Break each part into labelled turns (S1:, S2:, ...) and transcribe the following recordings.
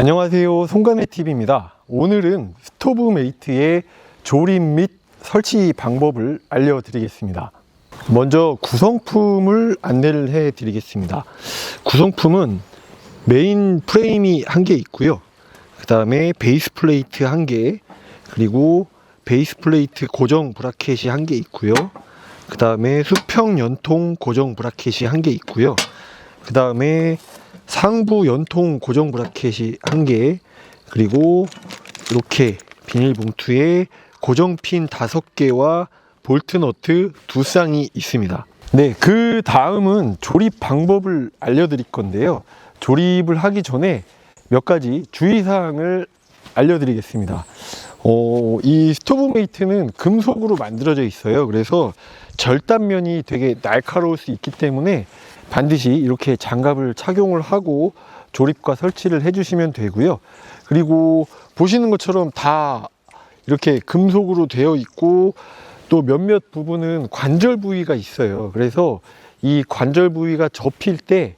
S1: 안녕하세요. 송간의 TV입니다. 오늘은 스토브 메이트의 조립 및 설치 방법을 알려드리겠습니다. 먼저 구성품을 안내를 해 드리겠습니다. 구성품은 메인 프레임이 한 개 있고요. 그 다음에 베이스 플레이트 한 개 그리고 베이스 플레이트 고정 브라켓이 한 개 있고요. 그 다음에 수평 연통 고정 브라켓이 한 개 있고요. 그 다음에 상부 연통 고정 브라켓이 한 개, 그리고 이렇게 비닐봉투에 고정핀 다섯 개와 볼트 너트 두 쌍이 있습니다. 네, 그 다음은 조립 방법을 알려드릴 건데요. 조립을 하기 전에 몇 가지 주의사항을 알려드리겠습니다. 어, 이 스토브 메이트는 금속으로 만들어져 있어요. 그래서 절단면이 되게 날카로울 수 있기 때문에 반드시 이렇게 장갑을 착용을 하고 조립과 설치를 해주시면 되고요. 그리고 보시는 것처럼 다 이렇게 금속으로 되어 있고 또 몇몇 부분은 관절 부위가 있어요. 그래서 이 관절 부위가 접힐 때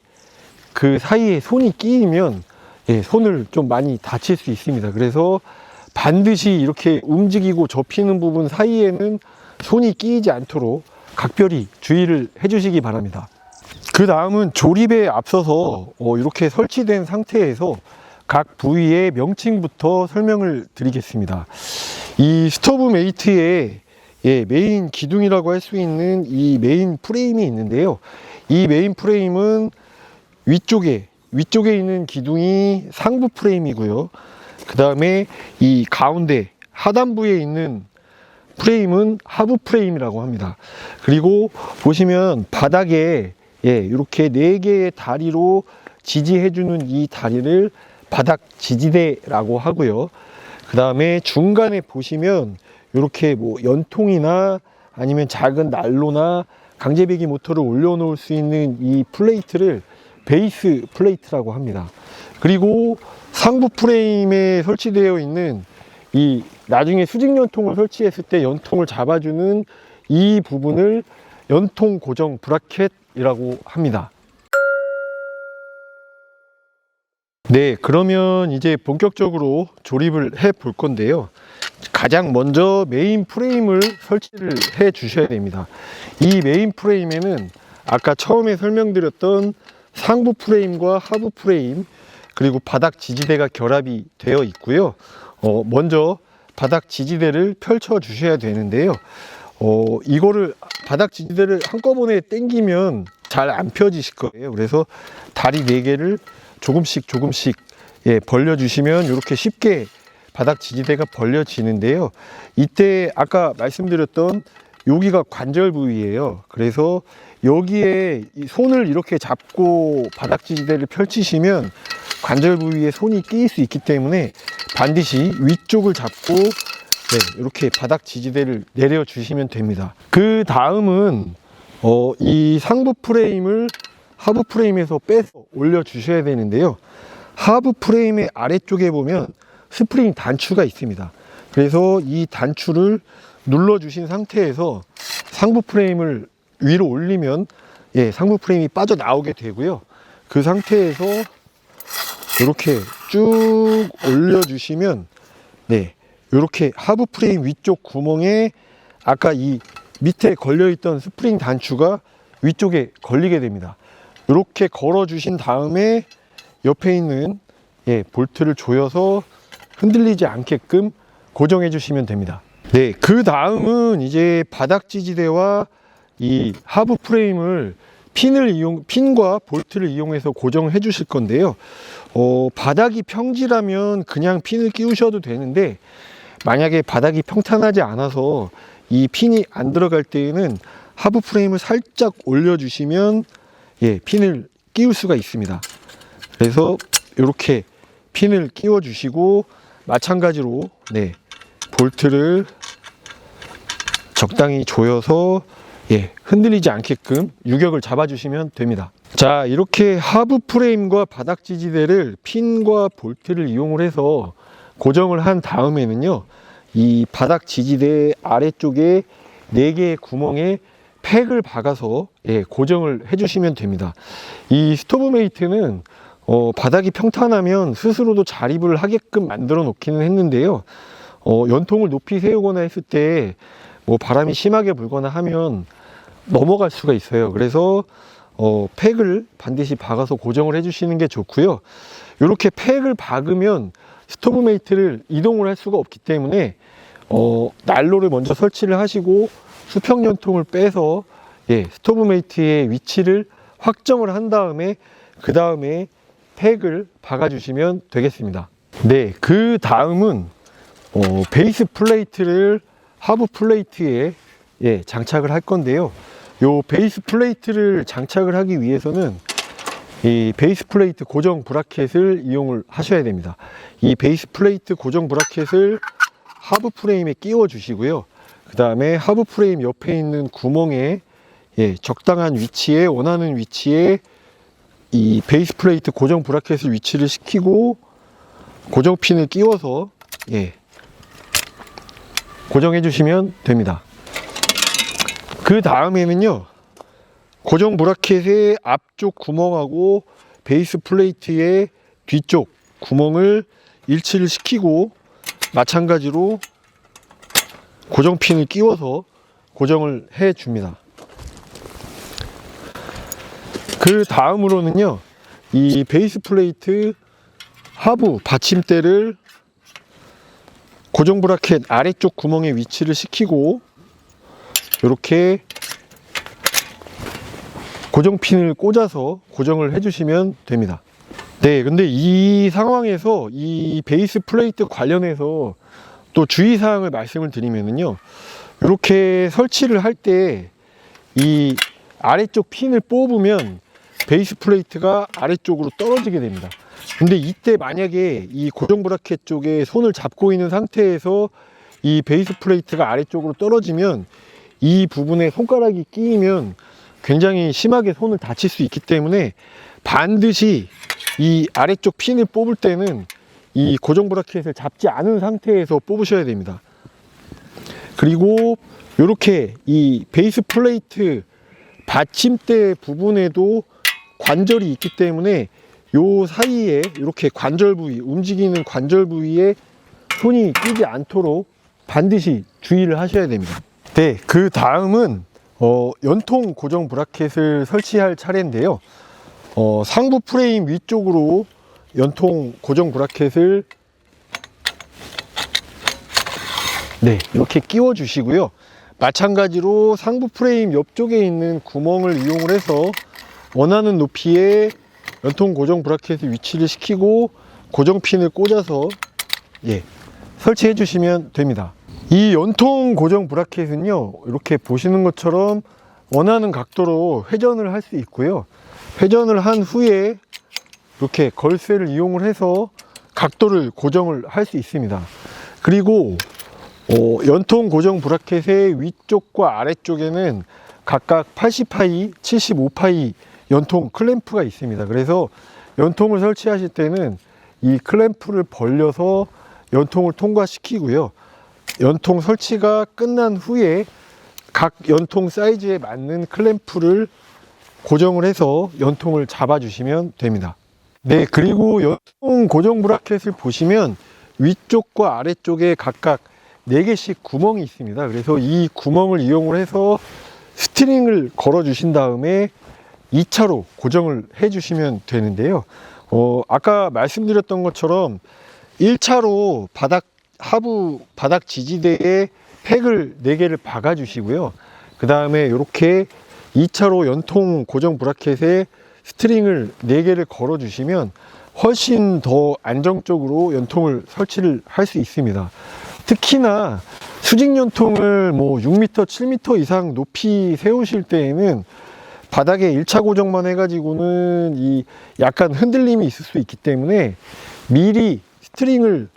S1: 그 사이에 손이 끼이면 예, 손을 좀 많이 다칠 수 있습니다. 그래서 반드시 이렇게 움직이고 접히는 부분 사이에는 손이 끼이지 않도록 각별히 주의를 해주시기 바랍니다. 그 다음은 조립에 앞서서 어, 이렇게 설치된 상태에서 각 부위의 명칭부터 설명을 드리겠습니다. 이 스토브 메이트의 예, 메인 기둥이라고 할 수 있는 이 메인 프레임이 있는데요. 이 메인 프레임은 위쪽에 위쪽에 있는 기둥이 상부 프레임이고요. 그 다음에 이 가운데 하단부에 있는 프레임은 하부 프레임이라고 합니다. 그리고 보시면 바닥에 예, 이렇게 네 개의 다리로 지지해주는 이 다리를 바닥 지지대라고 하고요. 그 다음에 중간에 보시면 이렇게 뭐 연통이나 아니면 작은 난로나 강제배기 모터를 올려놓을 수 있는 이 플레이트를 베이스 플레이트라고 합니다. 그리고 상부 프레임에 설치되어 있는 이 나중에 수직 연통을 설치했을 때 연통을 잡아주는 이 부분을 연통 고정 브라켓이라고 합니다. 네, 그러면 이제 본격적으로 조립을 해 볼 건데요. 가장 먼저 메인 프레임을 설치를 해 주셔야 됩니다. 이 메인 프레임에는 아까 처음에 설명드렸던 상부 프레임과 하부 프레임 그리고 바닥 지지대가 결합이 되어 있고요. 어, 먼저 바닥 지지대를 펼쳐 주셔야 되는데요. 어, 이거를 바닥 지지대를 한꺼번에 당기면 잘 안 펴지실 거예요. 그래서 다리 네 개를 조금씩 조금씩 예, 벌려 주시면 이렇게 쉽게 바닥 지지대가 벌려지는데요. 이때 아까 말씀드렸던 여기가 관절 부위예요. 그래서 여기에 이 손을 이렇게 잡고 바닥 지지대를 펼치시면 관절 부위에 손이 끼일 수 있기 때문에 반드시 위쪽을 잡고 네, 이렇게 바닥 지지대를 내려 주시면 됩니다. 그 다음은 어, 이 상부 프레임을 하부 프레임에서 빼서 올려 주셔야 되는데요. 하부 프레임의 아래쪽에 보면 스프링 단추가 있습니다. 그래서 이 단추를 눌러 주신 상태에서 상부 프레임을 위로 올리면 예, 상부 프레임이 빠져 나오게 되고요. 그 상태에서 이렇게 쭉 올려 주시면 네, 이렇게 하부 프레임 위쪽 구멍에 아까 이 밑에 걸려 있던 스프링 단추가 위쪽에 걸리게 됩니다. 이렇게 걸어 주신 다음에 옆에 있는 예, 볼트를 조여서 흔들리지 않게끔 고정해 주시면 됩니다. 네, 그 다음은 이제 바닥 지지대와 이 하부 프레임을 핀을 이용, 핀과 볼트를 이용해서 고정해 주실 건데요. 어, 바닥이 평지라면 그냥 핀을 끼우셔도 되는데, 만약에 바닥이 평탄하지 않아서 이 핀이 안 들어갈 때에는 하부 프레임을 살짝 올려주시면, 예, 핀을 끼울 수가 있습니다. 그래서 이렇게 핀을 끼워 주시고, 마찬가지로, 네, 볼트를 적당히 조여서 예, 흔들리지 않게끔 유격을 잡아 주시면 됩니다. 자, 이렇게 하부 프레임과 바닥 지지대를 핀과 볼트를 이용을 해서 고정을 한 다음에는요, 이 바닥 지지대 아래쪽에 네 개의 구멍에 팩을 박아서 예, 고정을 해주시면 됩니다. 이 스토브 메이트는 어, 바닥이 평탄하면 스스로도 자립을 하게끔 만들어 놓기는 했는데요. 어, 연통을 높이 세우거나 했을 때 뭐 바람이 심하게 불거나 하면 넘어갈 수가 있어요. 그래서 어, 팩을 반드시 박아서 고정을 해주시는 게 좋고요. 이렇게 팩을 박으면 스토브 메이트를 이동을 할 수가 없기 때문에 어, 난로를 먼저 설치를 하시고 수평 연통을 빼서 예, 스토브 메이트의 위치를 확정을 한 다음에 그 다음에 팩을 박아주시면 되겠습니다. 네, 그 다음은 어, 베이스 플레이트를 하부 플레이트에 예, 장착을 할 건데요. 요 베이스 플레이트를 장착을 하기 위해서는 이 베이스 플레이트 고정 브라켓을 이용을 하셔야 됩니다. 이 베이스 플레이트 고정 브라켓을 하부 프레임에 끼워 주시고요. 그 다음에 하부 프레임 옆에 있는 구멍에 예, 적당한 위치에 원하는 위치에 이 베이스 플레이트 고정 브라켓을 위치를 시키고 고정 핀을 끼워서 예, 고정해 주시면 됩니다. 그 다음에는요, 고정 브라켓의 앞쪽 구멍하고 베이스 플레이트의 뒤쪽 구멍을 일치를 시키고 마찬가지로 고정핀을 끼워서 고정을 해 줍니다. 그 다음으로는요, 이 베이스 플레이트 하부 받침대를 고정 브라켓 아래쪽 구멍에 위치를 시키고 이렇게 고정핀을 꽂아서 고정을 해주시면 됩니다. 네, 근데 이 상황에서 이 베이스 플레이트 관련해서 또 주의사항을 말씀을 드리면은요, 이렇게 설치를 할 때 이 아래쪽 핀을 뽑으면 베이스 플레이트가 아래쪽으로 떨어지게 됩니다. 근데 이때 만약에 이 고정 브라켓 쪽에 손을 잡고 있는 상태에서 이 베이스 플레이트가 아래쪽으로 떨어지면 이 부분에 손가락이 끼이면 굉장히 심하게 손을 다칠 수 있기 때문에 반드시 이 아래쪽 핀을 뽑을 때는 이 고정 브라켓을 잡지 않은 상태에서 뽑으셔야 됩니다. 그리고 이렇게 이 베이스 플레이트 받침대 부분에도 관절이 있기 때문에 요 사이에 이렇게 관절 부위, 움직이는 관절 부위에 손이 끼지 않도록 반드시 주의를 하셔야 됩니다. 네, 그 다음은 어, 연통 고정 브라켓을 설치할 차례인데요. 어, 상부 프레임 위쪽으로 연통 고정 브라켓을 네, 이렇게 끼워 주시고요. 마찬가지로 상부 프레임 옆쪽에 있는 구멍을 이용을 해서 원하는 높이의 연통 고정 브라켓을 위치를 시키고 고정핀을 꽂아서 예, 설치해 주시면 됩니다. 이 연통 고정 브라켓은요, 이렇게 보시는 것처럼 원하는 각도로 회전을 할 수 있고요. 회전을 한 후에 이렇게 걸쇠를 이용을 해서 각도를 고정을 할 수 있습니다. 그리고 어, 연통 고정 브라켓의 위쪽과 아래쪽에는 각각 80파이, 75파이 연통 클램프가 있습니다. 그래서 연통을 설치하실 때는 이 클램프를 벌려서 연통을 통과시키고요. 연통 설치가 끝난 후에 각 연통 사이즈에 맞는 클램프를 고정을 해서 연통을 잡아 주시면 됩니다. 네, 그리고 연통 고정 브라켓을 보시면 위쪽과 아래쪽에 각각 4개씩 구멍이 있습니다. 그래서 이 구멍을 이용을 해서 스트링을 걸어 주신 다음에 2차로 고정을 해 주시면 되는데요. 어, 아까 말씀드렸던 것처럼 1차로 바닥 하부 바닥 지지대에 팩을 4개를 박아 주시고요. 그 다음에 이렇게 2차로 연통 고정 브라켓에 스트링을 4개를 걸어 주시면 훨씬 더 안정적으로 연통을 설치를 할 수 있습니다. 특히나 수직 연통을 뭐 6m, 7m 이상 높이 세우실 때에는 바닥에 1차 고정만 해가지고는 이 약간 흔들림이 있을 수 있기 때문에 미리 스트링을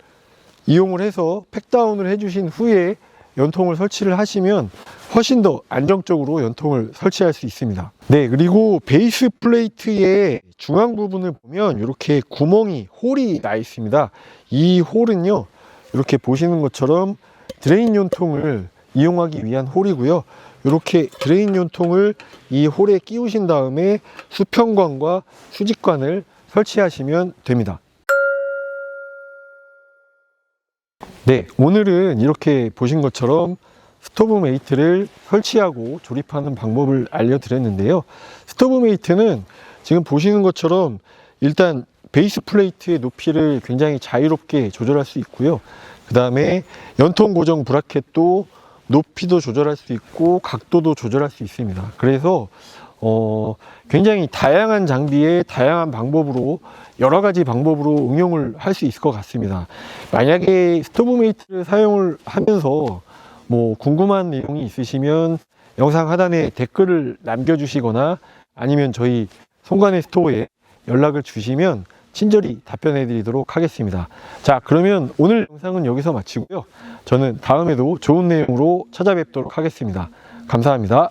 S1: 이용을 해서 팩다운을 해주신 후에 연통을 설치를 하시면 훨씬 더 안정적으로 연통을 설치할 수 있습니다. 네, 그리고 베이스 플레이트의 중앙 부분을 보면 이렇게 구멍이 홀이 나 있습니다. 이 홀은요, 이렇게 보시는 것처럼 드레인 연통을 이용하기 위한 홀이고요. 이렇게 드레인 연통을 이 홀에 끼우신 다음에 수평관과 수직관을 설치하시면 됩니다. 네, 오늘은 이렇게 보신 것처럼 스토브 메이트를 설치하고 조립하는 방법을 알려드렸는데요. 스토브 메이트는 지금 보시는 것처럼 일단 베이스 플레이트의 높이를 굉장히 자유롭게 조절할 수 있고요. 그 다음에 연통 고정 브라켓도 높이도 조절할 수 있고 각도도 조절할 수 있습니다. 그래서 어, 굉장히 다양한 장비에 다양한 방법으로 여러 가지 방법으로 응용을 할 수 있을 것 같습니다. 만약에 스토브메이트를 사용을 하면서 뭐 궁금한 내용이 있으시면 영상 하단에 댓글을 남겨주시거나 아니면 저희 송간의 스토어에 연락을 주시면 친절히 답변해 드리도록 하겠습니다. 자, 그러면 오늘 영상은 여기서 마치고요. 저는 다음에도 좋은 내용으로 찾아뵙도록 하겠습니다. 감사합니다.